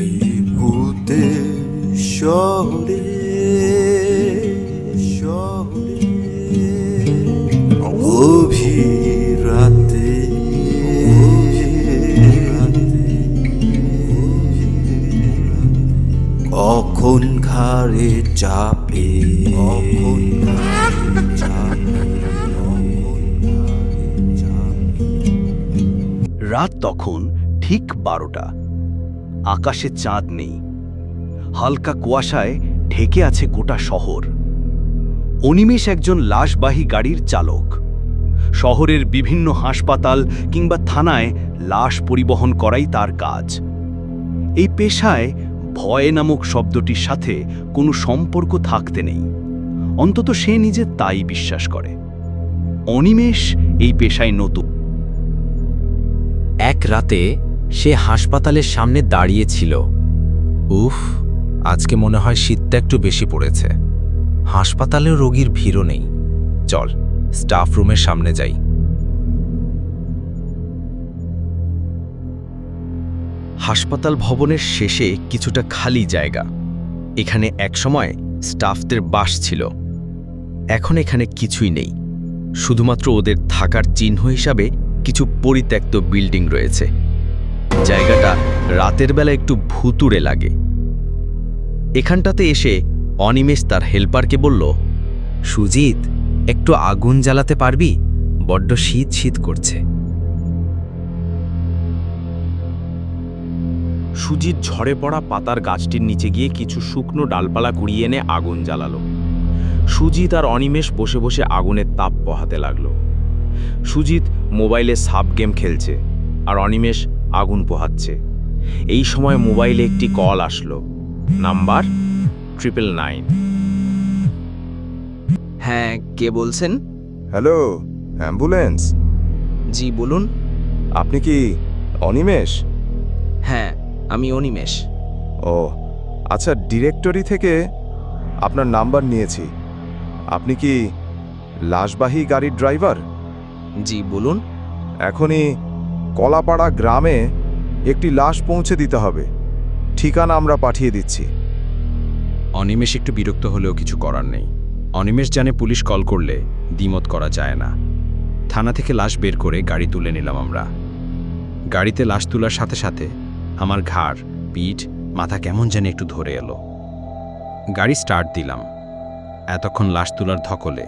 এই মুহূর্তে রাত তখন ঠিক বারোটা। আকাশে চাঁদ নেই। হালকা কুয়াশায় ঢেকে আছে গোটা শহর। অনিমেষ একজন লাশবাহী গাড়ির চালক। শহরের বিভিন্ন হাসপাতাল কিংবা থানায় লাশ পরিবহন করাই তার কাজ। এই পেশায় ভয় নামক শব্দটির সাথে কোনো সম্পর্ক থাকতে নেই। অন্তত সে নিজে তাই বিশ্বাস করে। অনিমেষ এই পেশায় নতুন। এক রাতে সে হাসপাতালের সামনে দাঁড়িয়েছিল। উফ, আজকে মনে হয় শীতটা একটু বেশি পড়েছে। হাসপাতালেও রোগীর ভিড়ও নেই। চল, স্টাফ রুমের সামনে যাই। হাসপাতাল ভবনের শেষে কিছুটা খালি জায়গা। এখানে একসময় স্টাফদের বাস ছিল। এখন এখানে কিছুই নেই। শুধুমাত্র ওদের থাকার চিহ্ন হিসাবে কিছু পরিত্যক্ত বিল্ডিং রয়েছে। জায়গাটা রাতের বেলা একটু ভুতুড়ে লাগে। এখানটাতে এসে অনিমেষ তার হেল্পারকে বলল, সুজিত, একটু আগুন জ্বালাতে পারবি? বড্ড শীত শীত করছে। সুজিত ঝরে পড়া পাতার গাছটির নিচে গিয়ে কিছু শুকনো ডালপালা কুড়িয়ে এনে আগুন জ্বালালো। সুজিত আর অনিমেষ বসে বসে আগুনের তাপ পোহাতে লাগল। সুজিত মোবাইলে সাব গেম খেলছে আর অনিমেষ আগুন পোহাচ্ছে। এই সময় মোবাইলে একটি কল আসলো। Number triple nine. হ্যাঁ কে বলছেন? Hello ambulance. জি বলুন। আপনি কি অনিমেষ? হ্যাঁ আমি অনিমেষ। ও আচ্ছা ডিরেক্টরি থেকে আপনার নাম্বার নিয়েছি। আপনি কি লাশবাহী গাড়ির ড্রাইভার? জি, বলুন। এখনই কলাপাড়া গ্রামে একটি লাশ পৌঁছে দিতে হবে। ঠিকানা আমরা পাঠিয়ে দিচ্ছি। অনিমেষ একটু বিরক্ত হলেও কিছু করার নেই। অনিমেষ জানে পুলিশ কল করলে দ্বিমত করা যায় না। থানা থেকে লাশ বের করে গাড়ি তুলে নিলাম আমরা। গাড়িতে লাশ তোলার সাথে সাথে আমার ঘাড়, পিঠ, মাথা কেমন যেন একটু ধরে এলো। গাড়ি স্টার্ট দিলাম। এতক্ষণ লাশ তোলার ধকলে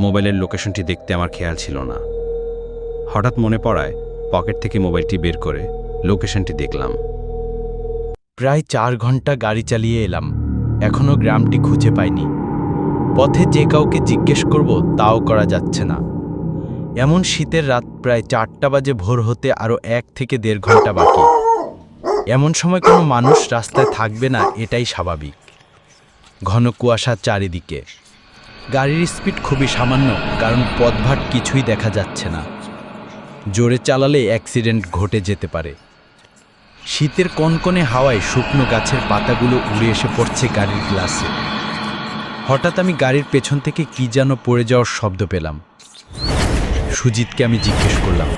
মোবাইলের লোকেশনটি দেখতে আমার খেয়াল ছিল না। হঠাৎ মনে পড়ায় পকেট থেকে মোবাইলটি বের করে লোকেশনটি দেখলাম। প্রায় চার ঘণ্টা গাড়ি চালিয়ে এলাম। এখনও গ্রামটি খুঁজে পাইনি। পথে যে কাউকে জিজ্ঞেস করব তাও করা যাচ্ছে না। এমন শীতের রাত প্রায় চারটা বাজে ভোর হতে আরও এক থেকে দেড় ঘণ্টা বাকি। এমন সময় কোনো মানুষ রাস্তায় থাকবে না এটাই স্বাভাবিক। ঘন কুয়াশা চারিদিকে। গাড়ির স্পিড খুবই সামান্য, কারণ পথভাট কিছুই দেখা যাচ্ছে না। জোরে চালালে অ্যাক্সিডেন্ট ঘটে যেতে পারে। শীতের কনকনে হাওয়ায় শুকনো গাছের পাতাগুলো উড়ে এসে পড়ছে গাড়ির গ্লাসে। হঠাৎ আমি গাড়ির পেছন থেকে কি যেন পড়ে যাওয়ার শব্দ পেলাম। সুজিতকে আমি জিজ্ঞেস করলাম,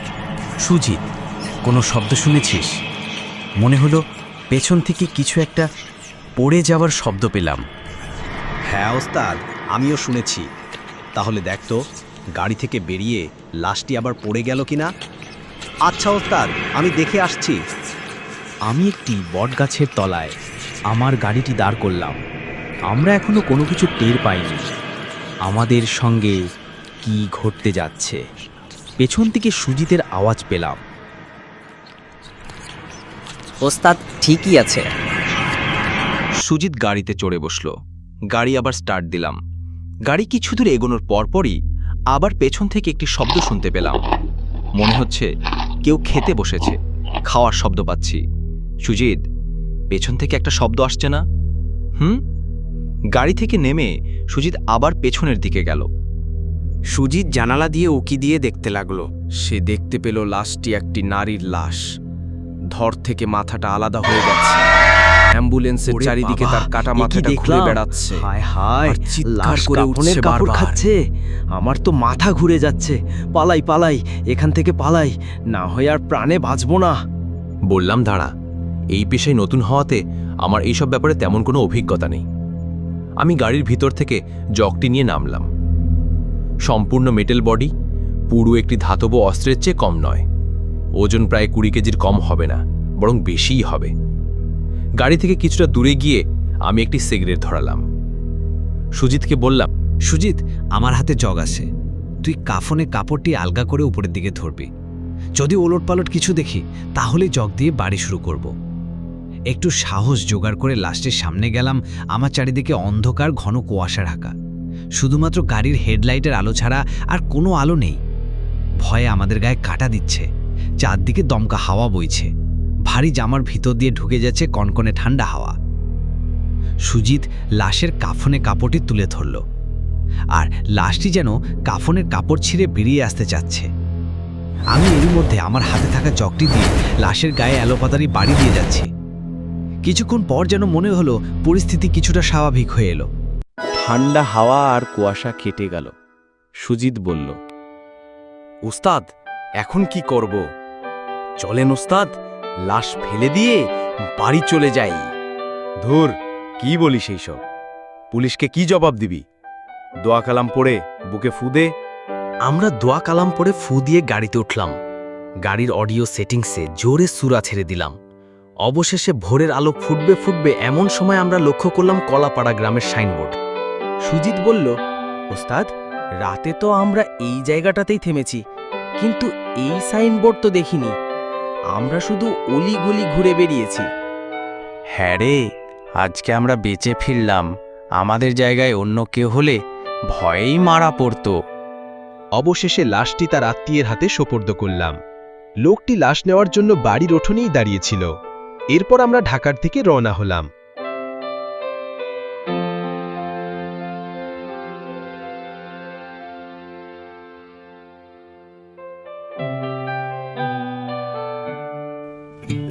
সুজিত, কোনো শব্দ শুনেছিস? মনে হলো পেছন থেকে কিছু একটা পড়ে যাওয়ার শব্দ পেলাম। হ্যাঁ ওস্তাদ, আমিও শুনেছি। তাহলে দেখ তো গাড়ি থেকে বেরিয়ে লাশটি আবার পড়ে গেল কিনা? আচ্ছা ওস্তাদ আমি দেখে আসছি। আমি একটি বটগাছের তলায় আমার গাড়িটি দাঁড় করলাম। আমরা এখনও কোনো কিছু টের পাইনি। আমাদের সঙ্গে কি ঘটতে যাচ্ছে? পেছন থেকে সুজিতের আওয়াজ পেলাম। ওস্তাদ ঠিকই আছে। সুজিত গাড়িতে চড়ে বসল। গাড়ি আবার স্টার্ট দিলাম। গাড়ি কিছু দূর এগোনোর পরপরই আবার পেছন থেকে একটি শব্দ শুনতে পেলাম। মনে হচ্ছে কেউ খেতে বসেছে। খাওয়ার শব্দ পাচ্ছি। সুজিত পেছন থেকে একটা শব্দ আসছে না? হুম? গাড়ি থেকে নেমে সুজিত আবার পেছনের দিকে গেল। সুজিত জানালা দিয়ে উকি দিয়ে দেখতে লাগল। সে দেখতে পেল লাশটি একটি নারীর লাশ। ধর থেকে মাথাটা আলাদা হয়ে গেছে অ্যাম্বুলেন্সের চারিদিকে তার কাটা মাথাটা ঘুরে বেড়াচ্ছে। হায় হায় চিৎকার লাশ করে উঠছে কাপড় বারবার। খাচ্ছে। আমার তো মাথা ঘুরে যাচ্ছে। পালাই পালাই এখান থেকে পালাই। না হয় আর প্রাণে বাঁচবো না। বললাম দাঁড়া এই পেশায় নতুন হওয়াতে আমার এইসব ব্যাপারে তেমন কোনো অভিজ্ঞতা নেই। আমি গাড়ির ভিতর থেকে জগটি নিয়ে নামলাম। সম্পূর্ণ মেটেল বডি পুরো একটি ধাতব অস্ত্রের চেয়ে কম নয়। ওজন প্রায় কুড়ি কেজির কম হবে না বরং বেশিই হবে। গাড়ি থেকে কিছুটা দূরে গিয়ে আমি একটি সিগারেট ধরালাম। সুজিতকে বললাম, সুজিত, আমার হাতে জগ আছে। তুই কাফনে কাপড়টি আলগা করে উপরের দিকে ধরবি। যদি ওলট পালট কিছু দেখি, তাহলে জগ দিয়ে বাড়ি শুরু করব। একটু সাহস জোগাড় করে লাস্টের সামনে গেলাম, আমার চারিদিকে অন্ধকার, ঘন কুয়াশা ঢাকা শুধুমাত্র গাড়ির হেডলাইটের আলো ছাড়া আর কোনো আলো নেই। ভয়ে আমাদের গায়ে কাটা দিচ্ছে। চারদিকে দমকা হাওয়া বইছে। ভারী জামার ভিতর দিয়ে ঢুকে যাচ্ছে কনকনে ঠান্ডা হাওয়া। সুজিত লাশের কাফনে কাপড়টি তুলে ধরল। আর লাশটি যেন কাফনের কাপড় ছিঁড়ে বেরিয়ে আসতে চাচ্ছে। আমি এর মধ্যে আমার হাতে থাকা চকটি দিয়ে লাশের গায়ে অ্যালোপাতারি বাড়ি দিয়ে যাচ্ছি। কিছুক্ষণ পর যেন মনে হলো পরিস্থিতি কিছুটা স্বাভাবিক হয়ে এলো। ঠান্ডা হাওয়া আর কুয়াশা কেটে গেল। সুজিত বলল উস্তাদ এখন কি করব? চলেন উস্তাদ লাশ ফেলে দিয়ে বাড়ি চলে যাই। ধুর, কি বলিস এইসব? পুলিশকে কি জবাব দিবি? দোয়া কালাম পড়ে বুকে ফুদে আমরা দোয়া কালাম পরে ফু দিয়ে গাড়িতে উঠলাম। গাড়ির অডিও সেটিংসে জোরে সুরা ছেড়ে দিলাম। অবশেষে ভোরের আলো ফুটবে ফুটবে এমন সময় আমরা লক্ষ্য করলাম কলাপাড়া গ্রামের সাইনবোর্ড। সুজিত বলল, ওস্তাদ, রাতে তো আমরা এই জায়গাটাতেই থেমেছি, কিন্তু এই সাইনবোর্ড তো দেখিনি। আমরা শুধু অলিগলি ঘুরে বেরিয়েছি হ্যাঁ রে আজকে আমরা বেঁচে ফিরলাম। আমাদের জায়গায় অন্য কেউ হলে ভয়েই মারা পড়ত। অবশেষে লাশটি তার আত্মীয়ের হাতে সোপর্দ করলাম। লোকটি লাশ নেওয়ার জন্য বাড়ির উঠোনেই দাঁড়িয়েছিল এরপর আমরা ঢাকার থেকে রওনা হলাম।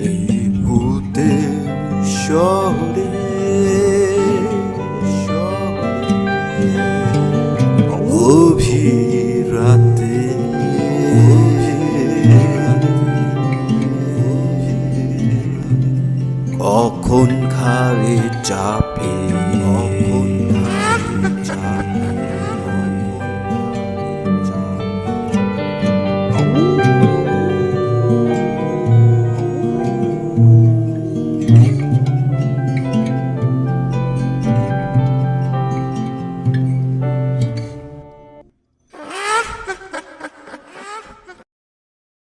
এই ভূতে শহরে রাতে কখন খারে চাপে